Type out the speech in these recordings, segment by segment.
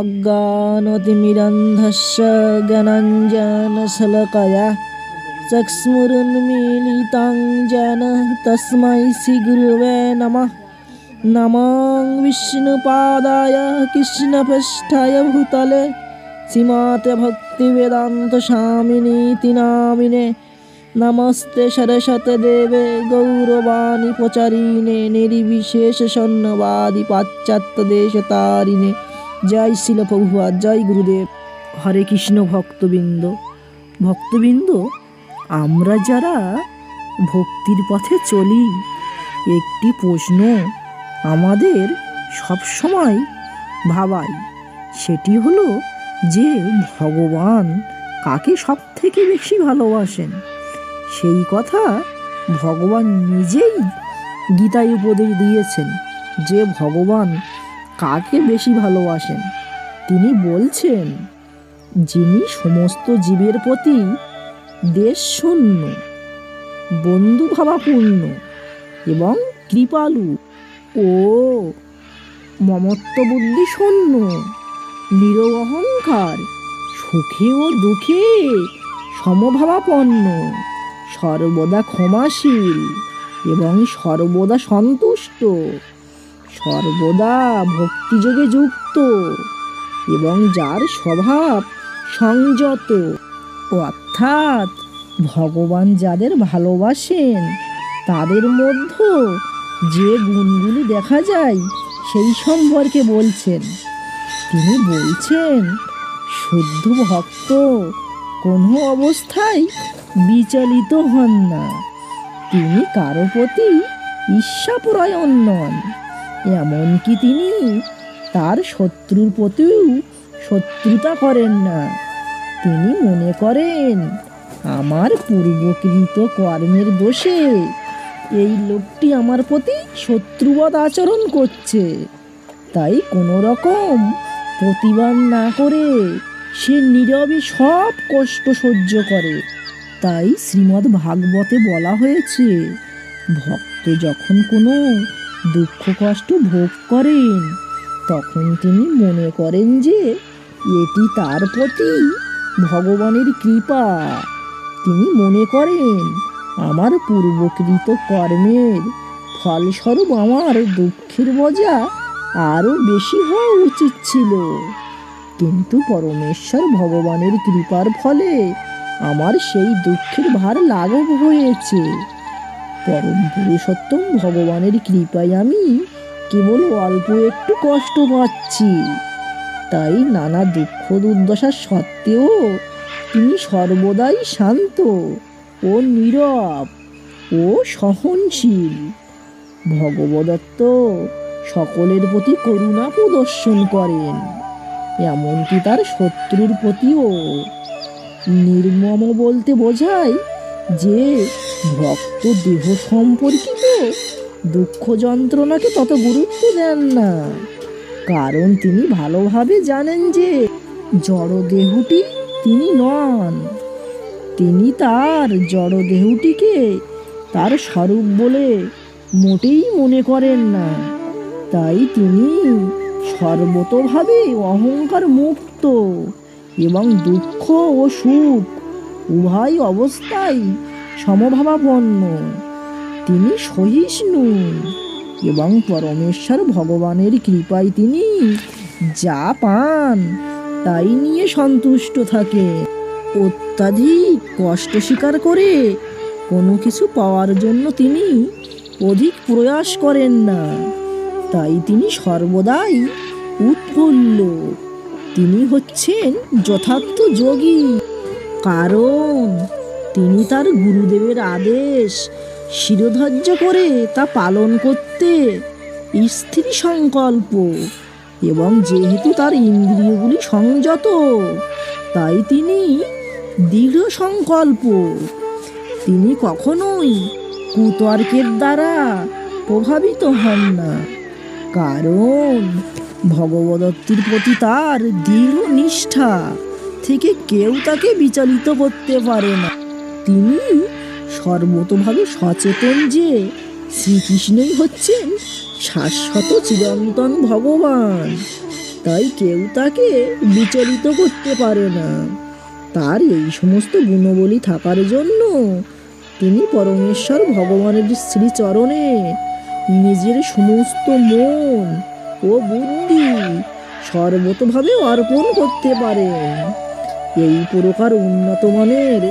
অজ্ঞানতিমিরন্ধস্য জ্ঞানঞ্জনশলকয়া চক্ষ্মুরুন্মিলিতাং যেন তস্মাই শ্রীগুরুবে নমঃ নমং বিষ্ণুপাদায় কৃষ্ণপৃষ্ঠায় ভূতলে শ্রীমাতে ভক্তিবেদান্ত স্বামিনীতি নামিনে নমস্তে সরস্বতে দেবে গৌরবাণী প্রচারিণে নির্বিশেষ সন্ন্যবাদী পাশ্চাত্য দেশতারিণে জয় শিল প্রভুয়া, জয় গুরুদেব। হরে কৃষ্ণ ভক্তবৃন্দ। ভক্তবৃন্দ, আমরা যারা ভক্তির পথে চলি, একটি প্রশ্ন আমাদের সবসময় ভাবাই সেটি হলো যে ভগবান কাকে সব থেকে বেশি ভালোবাসেন? সেই কথা ভগবান নিজেই গীতায় উপদেশ দিয়েছেন যে ভগবান কাকে বেশি ভালোবাসেন? তিনি বলছেন, যিনি সমস্ত জীবের প্রতি দেশশূন্য, বন্ধুভাবাপূর্ণ এবং কৃপালু ও মমত্ব বুদ্ধি শূন্য নিরহংকার, সুখে ও দুঃখে সমভাবাপন্ন, সর্বদা ক্ষমাশীল এবং সর্বদা সন্তুষ্ট। সর্বদা ভক্তিযোগে যুক্ত এবং যার স্বভাব সংযত অর্থাৎ ভগবান যাদের ভালোবাসেন, তাদের মধ্যে যে গুণগুলি দেখা যায় সেই সম্পর্কে বলছেন। তিনি বলছেন, শুদ্ধ ভক্ত কোনো অবস্থায় বিচলিত হন না। তিনি কারও প্রতি ঈর্ষাপরায়ণ নন। এমনকি তিনি তার শত্রুর প্রতিও শত্রুতা করেন না। তিনি মনে করেন, আমার পূর্বকৃত কর্মের দোষে এই লোকটি আমার প্রতি শত্রুবৎ আচরণ করছে। তাই কোনো রকম প্রতিবাদ না করে সে নীরবে সব কষ্ট সহ্য করে। তাই শ্রীমদ্ ভাগবতে বলা হয়েছে, ভক্ত যখন কোনো দুঃখ কষ্ট ভোগ করেন। তখন তিনি মনে করেন যে, এটি তার প্রতি ভগবানের কৃপা। তিনি মনে করেন, আমার পূর্বকৃত কর্মের ফলস্বরূপ আমার দুঃখের বোঝা আরও বেশি হওয়া উচিত ছিল। কিন্তু পরমেশ্বর ভগবানের কৃপার ফলে আমার সেই দুঃখের ভার লাঘব হয়েছে। পরম পুরুষোত্তম ভগবানের কৃপায় আমি কেবল অল্প একটু কষ্ট পাচ্ছি। তাই নানা দুঃখ দুর্দশা সত্ত্বেও তিনি সর্বদাই শান্ত ও নীরব ও সহনশীল। ভগবদত্ত সকলের প্রতি করুণা প্রদর্শন করেন, এমনকি তার শত্রুর প্রতিও। নির্মম বলতে বোঝায় যে ভক্ত দেহ সম্পর্কিত দুঃখ যন্ত্রণাকে তত গুরুত্ব দেন না। কারণ তিনি ভালোভাবে জানেন যে জড় দেহটি তিনি নন। তিনি তার জড় দেহটিকে তার স্বরূপ বলে মোটেই মনে করেন না। তাই তিনি সর্বতভাবে অহংকার মুক্ত এবং দুঃখ ও সুখ উভয় অবস্থায় সমভাবাপন্ন। তিনি সহিষ্ণু এবং পরমেশ্বর ভগবানের কৃপায় তিনি যা পান তাই নিয়ে সন্তুষ্ট থাকে। অত্যাধিক কষ্ট স্বীকার করে কোনো কিছু পাওয়ার জন্য তিনি অধিক প্রয়াস করেন না। তাই তিনি সর্বদাই উৎফুল্ল। তিনি হচ্ছেন যথার্থ যোগী। কারণ তিনি তার গুরুদেবের আদেশ, শিরোধার্য করে তা পালন করতে স্থির সংকল্প এবং যেহেতু তার ইন্দ্রিয়গুলি সংযত, তাই তিনি দৃঢ় সংকল্প। তিনি কখনোই কুতর্কের দ্বারা প্রভাবিত হন না, কারণ ভগবদত্তের প্রতি তার দৃঢ় নিষ্ঠা থেকে কেউ তাকে বিচলিত করতে পারে না। তিনি সর্বতভাবে সচেতন যে শ্রীকৃষ্ণই হচ্ছেন শাশ্বত চিরন্তন ভগবান। তাই কেউ তাকে বিচলিত করতে পারে না। তার এই সমস্ত গুণবলী থাকার জন্য তিনি পরমেশ্বর ভগবানের শ্রীচরণে নিজের সমস্ত মন ও বুদ্ধি সর্বতভাবে অর্পণ করতে পারেন। এই প্রকার উন্নত মানের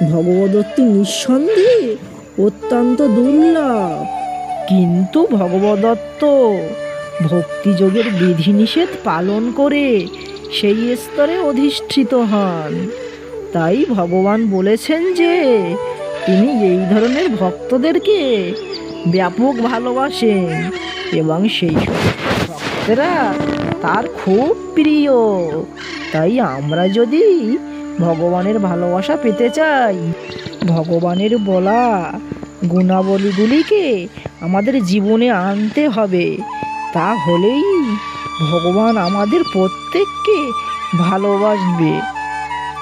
ভগবদত্ত নিঃসন্দেহে অত্যন্ত দুর্লভ। কিন্তু ভগবদত্ত, ভক্তিযোগের বিধিনিষেধ পালন করে সেই স্তরে অধিষ্ঠিত হন। তাই ভগবান বলেছেন যে, তিনি এই ধরনের ভক্তদেরকে ব্যাপক ভালোবাসেন এবং সেই ভক্তেরা তার খুব প্রিয়। তাই আমরা যদি ভগবানের ভালোবাসা পেতে চাই। ভগবানের বলা গুণাবলীগুলিকে আমাদের জীবনে আনতে হবে। তাহলেই ভগবান আমাদের প্রত্যেককে ভালোবাসবে।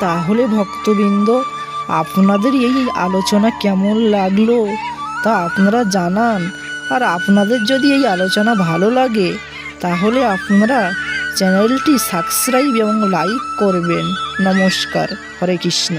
তাহলে ভক্তবৃন্দ, আপনাদের এই আলোচনা কেমন লাগল? তা আপনারা জানান। আর আপনাদের যদি এই আলোচনা ভালো লাগে, তাহলে আপনারা চ্যানেলটি সাবস্ক্রাইব এবং লাইক করবেন। নমস্কার হরে কৃষ্ণ।